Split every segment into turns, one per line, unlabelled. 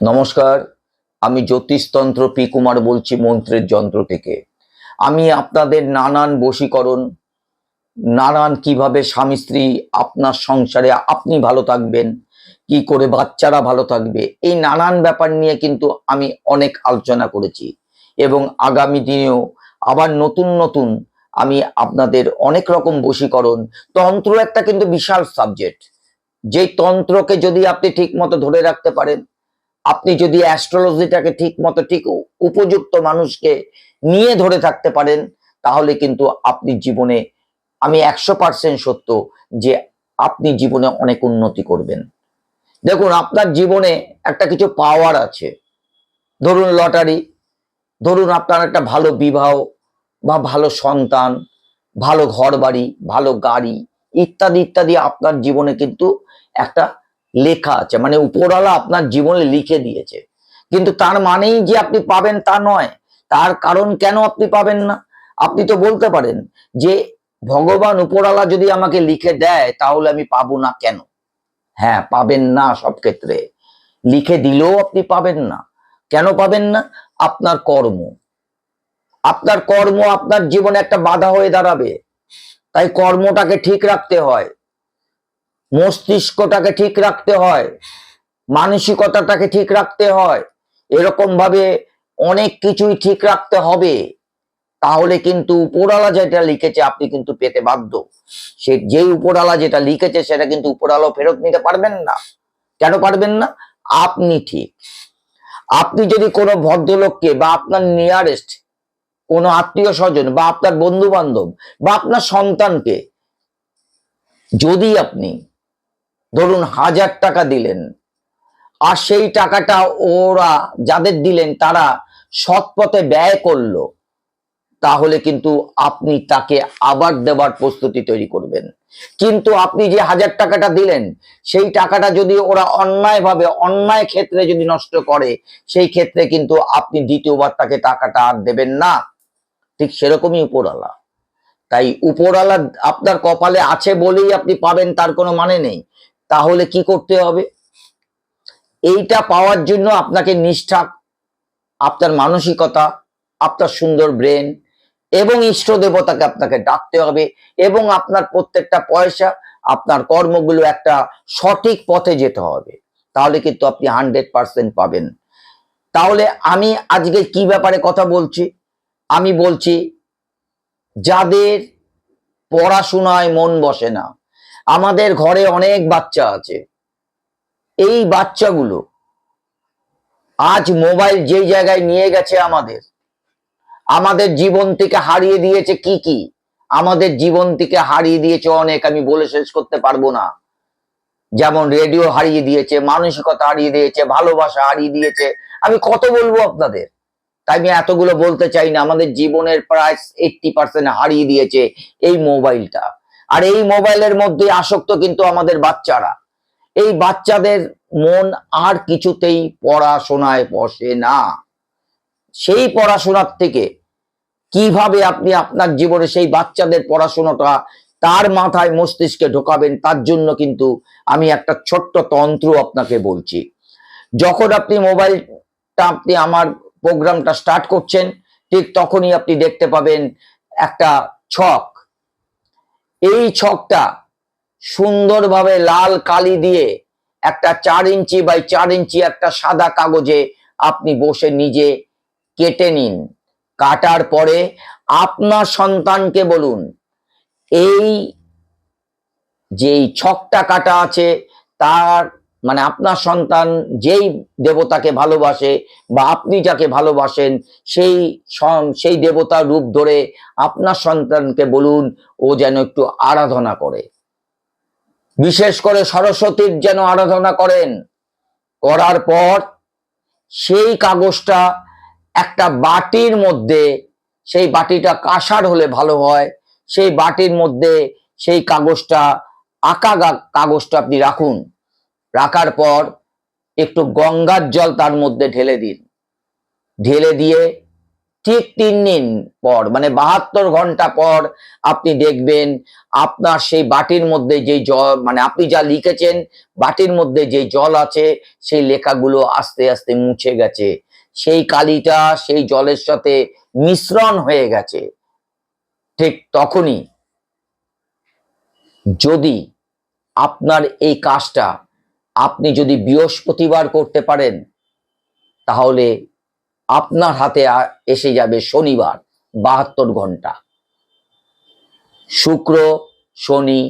নমস্কার, আমি জ্যোতিষতন্ত্র পি কুমার বলছি মন্ত্রের যন্ত্র থেকে। আমি আপনাদের নানান বশীকরণ, নানান কীভাবে স্বামী স্ত্রী আপনার সংসারে আপনি ভালো থাকবেন, কি করে বাচ্চারা ভালো থাকবে, এই নানান ব্যাপার নিয়ে কিন্তু আমি অনেক আলোচনা করেছি এবং আগামী দিনেও আবার নতুন নতুন আমি আপনাদের অনেক রকম বশীকরণ, তন্ত্র একটা কিন্তু বিশাল সাবজেক্ট যেই তন্ত্রকে যদি আপনি ঠিক মতো ধরে রাখতে পারেন আপনি যদি অ্যাস্ট্রোলজিটাকে ঠিক মতো ঠিক উপযুক্ত মানুষকে নিয়ে ধরে থাকতে পারেন, তাহলে কিন্তু আপনি জীবনে, আমি একশো পার্সেন্ট সত্য যে আপনি জীবনে অনেক উন্নতি করবেন। দেখুন, আপনার জীবনে একটা কিছু পাওয়ার আছে। ধরুন লটারি, ধরুন আপনার একটা ভালো বিবাহ বা ভালো সন্তান, ভালো ঘর বাড়ি ভালো গাড়ি, ইত্যাদি ইত্যাদি, আপনার জীবনে কিন্তু একটা লেখা আছে মানে উপরওয়ালা আপনার জীবনে লিখে দিয়েছে। কিন্তু তার মানেই যে আপনি পাবেন তা নয়। তার কারণ কেন আপনি পাবেন না? আপনি তো বলতে পারেন যে, ভগবান উপরওয়ালা যদি আমাকে লিখে দেয়, তাহলে আমি পাবো না কেন? হ্যাঁ পাবেন না সব ক্ষেত্রে। লিখে দিলেও আপনি পাবেন না। কেন পাবেন না? আপনার কর্ম। আপনার কর্ম আপনার জীবনে একটা বাধা হয়ে দাঁড়াবে। তাই কর্মটাকে ঠিক রাখতে হয়। মস্তিষ্কটাকে ঠিক রাখতে হয়, মানসিকতাটাকে ঠিক রাখতে হয় এরকম ভাবে অনেক কিছুই ঠিক রাখতে হবে। তাহলে কিন্তু উপরালা যেটা লিখেছে আপনি কিন্তু পেতে বাধ্য। সে যেই উপরালা যেটা লিখেছে সেটা কিন্তু উপরালা ফেরত নিতে পারবেন না। কেন পারবেন না? আপনি ঠিক। আপনি যদি কোনো ভদ্রলোককে বা আপনার নিয়ারেস্ট কোনো আত্মীয় স্বজন বা আপনার বন্ধু বান্ধব বা আপনার সন্তানকে যদি আপনি ধরুন হাজার টাকা দিলেন। আর সেই টাকাটা ওরা যাদের দিলেন, তারা সৎ পথে ব্যয় করল। তাহলে কিন্তু আপনি তাকে আবার দেবার প্রস্তুতি তৈরি করবেন। কিন্তু আপনি যে হাজার টাকাটা দিলেন, সেই টাকাটা যদি ওরা অন্যায়ভাবে, অন্যায় ক্ষেত্রে যদি নষ্ট করে, সেই ক্ষেত্রে কিন্তু আপনি দ্বিতীয়বার তাকে টাকাটা আর দেবেন না। ঠিক সেরকমই উপরওয়ালা। তাই উপরওয়ালা আপনার কপালে আছে বলেই আপনি পাবেন, তার কোনো মানে নেই। তাহলে কি করতে হবে? এইটা পাওয়ার জন্য আপনাকে নিষ্ঠা, আপনার মানসিকতা, আপনার সুন্দর ব্রেন এবং ইষ্ট দেবতাকে আপনাকে ডাকতে হবে এবং আপনার প্রত্যেকটা পয়সা, আপনার কর্মগুলো একটা সঠিক পথে যেতে হবে। তাহলে কিন্তু আপনি হান্ড্রেড পার্সেন্ট পাবেন। তাহলে আমি আজকে কি ব্যাপারে কথা বলছি? আমি বলছি, যাদের পড়াশোনায় মন বসে না আমাদের ঘরে অনেক বাচ্চা আছে। এই বাচ্চাগুলো আজ মোবাইল যেই জায়গায় নিয়ে গেছে আমাদের আমাদের জীবন থেকে হারিয়ে দিয়েছে কি কি? আমাদের জীবন থেকে হারিয়ে দিয়েছে অনেক, আমি বলে শেষ করতে পারব না। যেমন রেডিও হারিয়ে দিয়েছে, মানসিকতা হারিয়ে দিয়েছে, ভালোবাসা হারিয়ে দিয়েছে। আমি কত বলব আপনাদের? তাই আমি এতগুলো বলতে চাই না, আমাদের জীবনের প্রায় এইটটি পার্সেন্ট হারিয়ে দিয়েছে এই মোবাইলটা। আর এই মোবাইলের মধ্যে আসক্ত কিন্তু আমাদের বাচ্চারা। এই বাচ্চাদের মন আর কিছুতেই পড়াশোনায় বসে না। সেই পড়াশোনার থেকে কীভাবে আপনি আপনার জীবনে সেই বাচ্চাদের পড়াশোনাটা তার মাথায় মস্তিষ্কে ঢোকাবেন, তার জন্য কিন্তু আমি একটা ছোট্ট তন্ত্র আপনাকে বলছি। যখন আপনি মোবাইলটা আপনি আমার প্রোগ্রামটা স্টার্ট করছেন, ঠিক তখনই আপনি দেখতে পাবেন একটা ছক। এই ছকটা সুন্দরভাবে লাল কালি দিয়ে একটা চার ইঞ্চি বাই চার ইঞ্চি একটা সাদা কাগজে আপনি বসে নিজে কেটে নিন। কাটার পরে আপনার সন্তানকে বলুন, এই যেই ছকটা কাটা আছে তার মানে আপনার সন্তান যেই দেবতাকে ভালোবাসে বা আপনি যাকে ভালোবাসেন, সেই সেই দেবতার রূপ ধরে আপনার সন্তানকে বলুন, ও যেন একটু আরাধনা করে। বিশেষ করে সরস্বতীর যেন আরাধনা করেন। করার পর সেই কাগজটা একটা বাটির মধ্যে, সেই বাটিটা কাঁসার হলে ভালো হয়, সেই বাটির মধ্যে সেই কাগজটা, আঁকা কাগজটা আপনি রাখুন। রাখার পর একটু গঙ্গার জল তার মধ্যে ঢেলে দিন। ঢেলে দিয়ে ঠিক তিন দিন পর মানে বাহাত্তর ঘণ্টা পর আপনি দেখবেন আপনার সেই বাটির মধ্যে যে জল মানে আপনি যা লিখেছেন বাটির মধ্যে যে জল আছে সেই লেখাগুলো আস্তে আস্তে মুছে গেছে। সেই কালিটা সেই জলের সাথে মিশ্রণ হয়ে গেছে। ঠিক তখনই যদি আপনার এই কাজটা আপনি যদি বৃহস্পতিবার করতে পারেন, তাহলে আপনার হাতে এসে যাবে শনিবার, বাহাত্তর ঘণ্টা। শুক্র, শনি,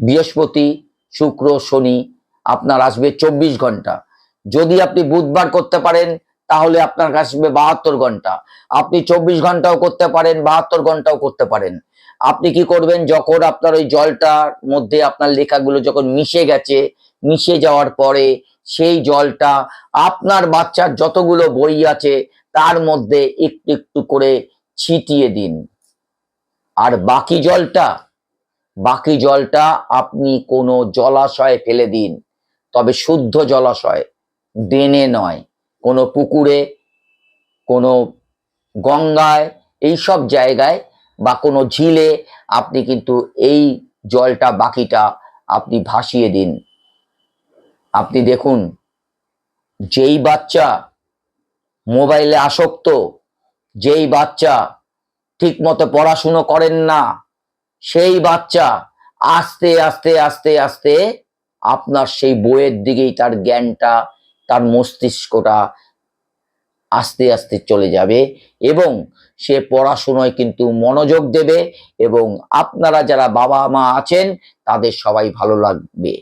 বৃহস্পতি, শুক্র, শনি, আপনার আসবে চব্বিশ ঘণ্টা। যদি আপনি বুধবার করতে পারেন, তাহলে আপনার আসবে বাহাত্তর ঘণ্টা। আপনি চব্বিশ ঘন্টাও করতে পারেন, বাহাত্তর ঘন্টাও করতে পারেন। আপনি কি করবেন, যখন আপনার ওই জলটার মধ্যে আপনার লেখাগুলো যখন মিশে গেছে মিশে যাওয়ার পরে সেই জলটা আপনার বাচ্চার যতগুলো বই আছে তার মধ্যে একটু একটু করে ছিটিয়ে দিন। আর বাকি জলটা বাকি জলটা আপনি কোনো জলাশয়ে ফেলে দিন। তবে শুদ্ধ জলাশয়, ড্রেনে নয়। কোনো পুকুরে, কোনো গঙ্গায় এই সব জায়গায় বা কোনো ঝিলে আপনি কিন্তু এই জলটা, বাকিটা আপনি ভাসিয়ে দিন। আপনি দেখুন, যেই বাচ্চা মোবাইলে আসক্ত, যেই বাচ্চা ঠিক মতো পড়াশুনো করেন না, সেই বাচ্চা আস্তে আস্তে আস্তে আস্তে আপনার সেই বইয়ের দিকেই তার জ্ঞানটা, তার মস্তিষ্কটা আস্তে আস্তে চলে যাবে এবং সে পড়াশোনায় কিন্তু মনোযোগ দেবে এবং আপনারা যারা বাবা মা আছেন, তাদের সবাই ভালো লাগবে।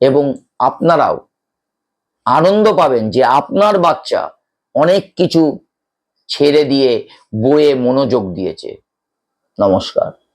এবং আপনারাও আনন্দ পাবেন যে আপনার বাচ্চা অনেক কিছু ছেড়ে দিয়ে বইয়ে মনোযোগ দিয়েছে। নমস্কার।